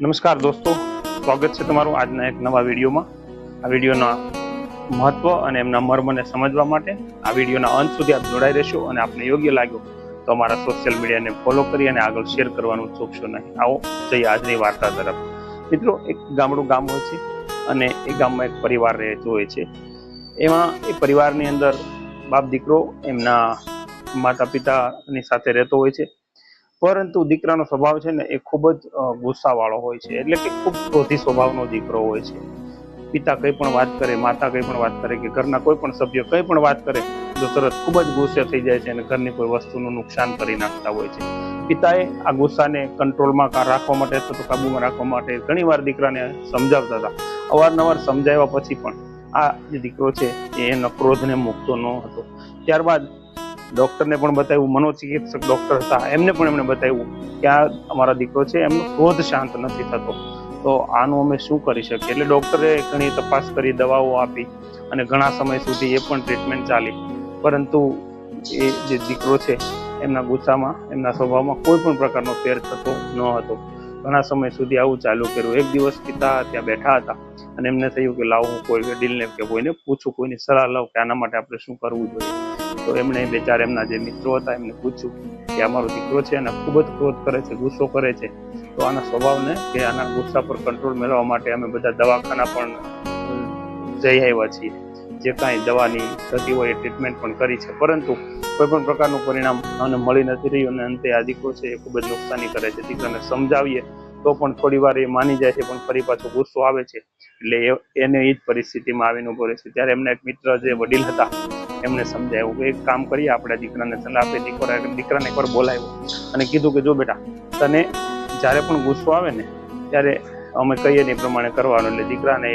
નમસ્કાર દોસ્તો, સ્વાગત છે તમારું આજના એક નવા વિડીયોમાં. આ વિડીયોના મહત્વ અને એમના મર્મને સમજવા માટે આ વિડીયોના અંત સુધી આપ જોડાઈ રહેશો અને આપને યોગ્ય લાગ્યો તો અમારા સોશિયલ મીડિયાને ફોલો કરી અને આગળ શેર કરવાનું ચૂકશો નહીં. આવો જઈએ આજની વાર્તા તરફ. મિત્રો, એક ગામડું ગામ હોય છે અને એ ગામમાં એક પરિવાર રહેતો હોય છે. એમાં એ પરિવારની અંદર બાપ દીકરો એમના માતા પિતાની સાથે રહેતો હોય છે. પરંતુ દીકરાનો સ્વભાવ છે ને એ ખૂબ જ ગુસ્સાવાળો હોય છે. એટલે કે ખૂબ ક્રોધી સ્વભાવનો દીકરો હોય છે. પિતા કંઈ પણ વાત કરે, માતા કંઈ પણ વાત કરે કે ઘરના કોઈ પણ સભ્ય કંઈ પણ વાત કરે, તો તરત ખૂબ જ ગુસ્સે થઈ જાય છે અને ઘરની કોઈ વસ્તુનું નુકસાન કરી નાખતા હોય છે. પિતાએ આ ગુસ્સાને કંટ્રોલમાં રાખવા માટે અથવા તો કાબુમાં રાખવા માટે ઘણીવાર દીકરાને સમજાવતા હતા. અવારનવાર સમજાવ્યા પછી પણ આ જે દીકરો છે, એ એના ક્રોધને મૂકતો ન હતો. ત્યારબાદ ડોક્ટરને પણ બતાવ્યું, મનોચિકિત્સક ડોક્ટર હતા, એમને પણ એમણે બતાવ્યું કે આ અમારા દીકરો છે, એમનો ક્રોધ શાંત નથી થતો. તો આનું અમે શું કરી શકીએ? એટલે ડોક્ટરે ઘણી તપાસ કરી, દવાઓ આપી અને ઘણા સમય સુધી એ પણ ટ્રીટમેન્ટ ચાલી. પરંતુ એ જે દીકરો છે, એમના ગુસ્સામાં, એમના સ્વભાવમાં કોઈ પણ પ્રકારનો ફેર થતો ન હતો. ઘણા સમય સુધી આવું ચાલુ કર્યું. એક દિવસ પિતા ત્યાં બેઠા હતા અને એમને થયું કે લાવ હું કોઈ વડીલને કે કોઈને પૂછું, કોઈની સલાહ લઉં કે આના માટે આપણે શું કરવું જોઈએ. તો એમણે બે ચાર એમના જે મિત્રો હતા એમને પૂછ્યું કે અમારો દીકરો છે અને ખૂબ જ ક્રોધ કરે છે, ગુસ્સો કરે છે. તો આના સ્વભાવને કે આના ગુસ્સા પર કંટ્રોલ મેળવવા માટે અમે બધા દવાખાના પણ જઈ આવ્યા છીએ. જે કાંઈ દવાની થતી હોય એ ટ્રીટમેન્ટ પણ કરી છે. પરંતુ કોઈ પણ પ્રકારનું પરિણામ અમને મળી નથી રહ્યું અને અંતે આ દીકરો છે એ ખૂબ જ નુકસાની કરે છે. દીકરાને સમજાવીએ તો પણ થોડી વાર એ માની જાય છે, પણ ફરી પાછો ગુસ્સો આવે છે. એટલે એને એ જ પરિસ્થિતિમાં આવીને ઊભો રહે છે. ત્યારે એમના એક મિત્ર જે વડીલ હતા, એમને સમજાવ્યું કે એક કામ કરીએ, આપણે દીકરાને સલાહ આપે, દીકરા, દીકરાને એકવાર બોલાવ્યો અને કીધું કે જો બેટા, તને જ્યારે પણ ગુસ્સો આવે ને, ત્યારે અમે કહીએ ને એ પ્રમાણે કરવાનું. એટલે દીકરાને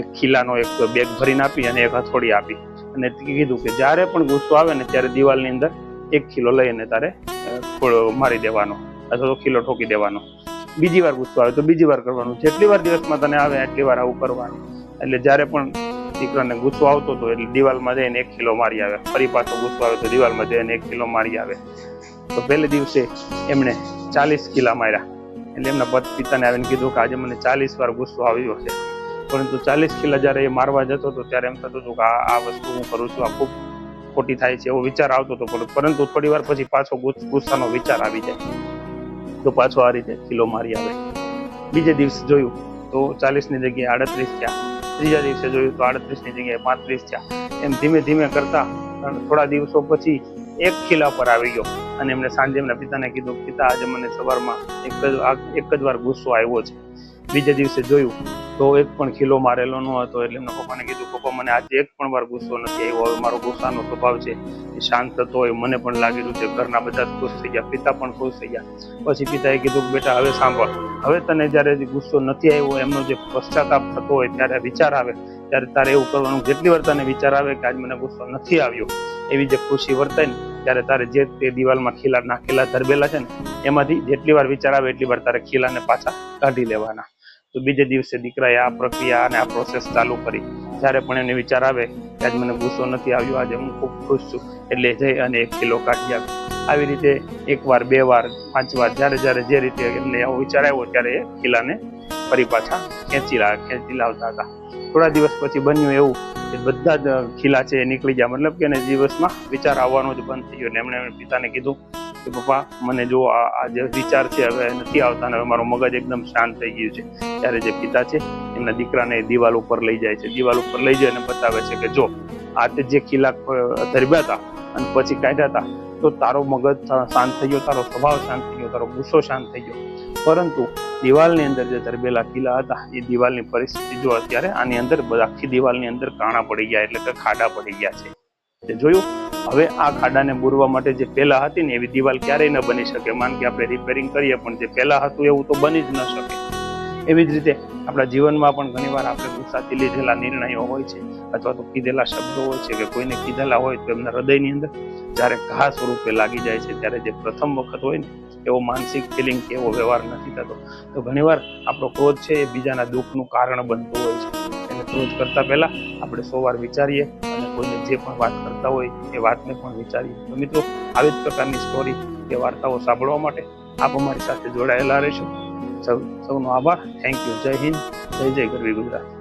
એક ખીલાનો એક બેગ ભરીને આપી અને એક હથોડી આપી. અને કીધું કે જ્યારે પણ ગુસ્સો આવે ને, ત્યારે દિવાલની અંદર એક ખીલો લઈને તારે મારી દેવાનો, અથવા તો ખીલો ઠોકી દેવાનો. બીજી વાર ગુસ્સો આવે તો બીજી વાર કરવાનું. જેટલી વાર દિવસમાં તને આવે એટલી વાર આવું કરવાનું. એટલે જ્યારે પણ દીકરાને ગુસ્સો આવતો હતો એટલે દિવાલમાં જઈને એક કિલો મારી આવે. ફરી પાછો ગુસ્સો આવે તો દિવાલમાં જઈને એક કિલો મારી આવે. તો પહેલે દિવસે એમણે ચાલીસ કિલા માર્યા. એટલે એમના પત પિતાને આવીને કીધું કે આજે મને ચાલીસ વાર ગુસ્સો આવ્યો છે. પરંતુ ચાલીસ કિલા જ્યારે એ મારવા જતો હતો ત્યારે એમ થતું હતું કે આ વસ્તુ હું કરું છું, આ ખૂબ ખોટી થાય છે એવો વિચાર આવતો હતો પરંતુ થોડી વાર પછી પાછો ગુસ- ગુસ્સાનો વિચાર આવી જાય. તો પાછો આ રીતે કિલો મારી આવે. બીજે દિવસે જોયું તો ચાલીસની જગ્યાએ આડત્રીસ થયા. ત્રીજા દિવસે જોયું તો આડત્રીસની જગ્યાએ પાંત્રીસ થયા. એમ ધીમે ધીમે કરતા થોડા દિવસો પછી એક ખીલા પર આવી ગયો. અને એમને સાંજે એમના પિતાને કીધું, પિતા, આજે મને સવારમાં એક જ એક જ વાર ગુસ્સો આવ્યો છે. બીજે દિવસે જોયું, તો એક પણ ખીલો મારેલો ન હતો એટલે એમના પપ્પાને કીધું, પપ્પા, મને આજે એક પણ વાર ગુસ્સો નથી આવ્યો, હવે મારો ગુસ્સાનો સ્વભાવ છે એ શાંત થતો હોય મને પણ લાગી રહ્યું છે ઘરના બધા ખુશ થઈ ગયા, પિતા પણ ખુશ થઈ ગયા. પછી પિતાએ કીધું બેટા, હવે સાંભળ, હવે તને જ્યારે ગુસ્સો નથી આવ્યો, એમનો જે પશ્ચાતાપ થતો હોય, ત્યારે વિચાર આવે, ત્યારે તારે એવું કરવાનું, જેટલી વાર તને વિચાર આવે કે આજ મને ગુસ્સો નથી આવ્યો, એવી જે ખુશી વર્તાય ને, ત્યારે તારે જે તે દિવાલમાં ખીલા નાખેલા, ધરબેલા છે ને, એમાંથી જેટલી વાર વિચાર આવે, એટલી વાર તારે ખીલાને પાછા કાઢી લેવાના. તો બીજે દિવસે દીકરાએ આ પ્રક્રિયા અને આ પ્રોસેસ ચાલુ કરી. જ્યારે પણ એને વિચાર આવે કે આજ મને ગુસ્સો નથી આવ્યો, આજે હું ખૂબ ખુશ છું, એટલે જઈ અને એક કિલો કાઢી આવે આવી રીતે એક વાર બે વાર, પાંચ વાર, જ્યારે જ્યારે જે રીતે એમને એવો વિચાર આવ્યો, ત્યારે એ કિલ્લાને ફરી પાછા ખેંચી ખેંચી લાવતા હતા. થોડા દિવસ પછી બન્યું એવું કે બધા જ ખીલા છે એ નીકળી ગયા. મતલબ કે એને દિવસમાં વિચાર આવવાનો જ બંધ થઈ ગયો. એટલે એમણે પિતાને કીધું કે પપ્પા મને જો આ જે વિચાર છે હવે નથી આવતા હવે મારું મગજ એકદમ શાંત થઈ ગયું છે. ત્યારે જે પિતા છે એમના દીકરાને દિવાલ ઉપર લઈ જાય છે. દિવાલ ઉપર લઈ જાય અને બતાવે છે કે જો આ તે જે અ, ધરબ્યા હતા અને પછી કાઢ્યા હતા તો તારો મગજ શાંત થઈ ગયો તારો સ્વભાવ શાંત થઈ ગયો તારો ગુસ્સો શાંત થઈ ગયો. પરંતુ દિવાલની અંદર જે ધરબેલા કિલ્લા હતા એ દિવાલની પરિસ્થિતિ જો અત્યારે આની અંદર આખી દિવાલની અંદર કાણા પડી ગયા એટલે કે ખાડા પડી ગયા છે. જોયું? હવે આ ખાડાને બુરવા માટે જે પહેલા હતી ને એવી દિવાલ ક્યારેય ન બની શકે. માન કે આપણે રિપેરિંગ કરીએ, પણ જે પહેલા હતું એવું તો બની જ ન શકે. એવી જ રીતે આપણા જીવનમાં પણ ઘણીવાર આપણે ગુસ્સાથી લીધેલા નિર્ણયો હોય છે, અથવા તો કીધેલા શબ્દો હોય છે કે કોઈને કીધેલા હોય તો એમના હૃદયની અંદર જ્યારે ઘા સ્વરૂપે લાગી જાય છે, ત્યારે જે પ્રથમ વખત હોય ને એવો માનસિક ફિલિંગ કે એવો વ્યવહાર નથી થતો. તો ઘણીવાર આપણો ક્રોધ છે એ બીજાના દુઃખનું કારણ બનતું હોય છે. ક્રોધ કરતા પહેલા આપણે સો વાર વિચારીએ અને કોઈને જે પણ વાત કરતા હોય એ વાતને પણ વિચારીએ. તો મિત્રો, આવી જ પ્રકારની સ્ટોરી કે વાર્તાઓ સાંભળવા માટે આપ અમારી સાથે જોડાયેલા રહેશો. સૌ સૌનો આભાર. થેન્ક યુ જય હિન્દ. જય જય ગરવી ગુજરાત.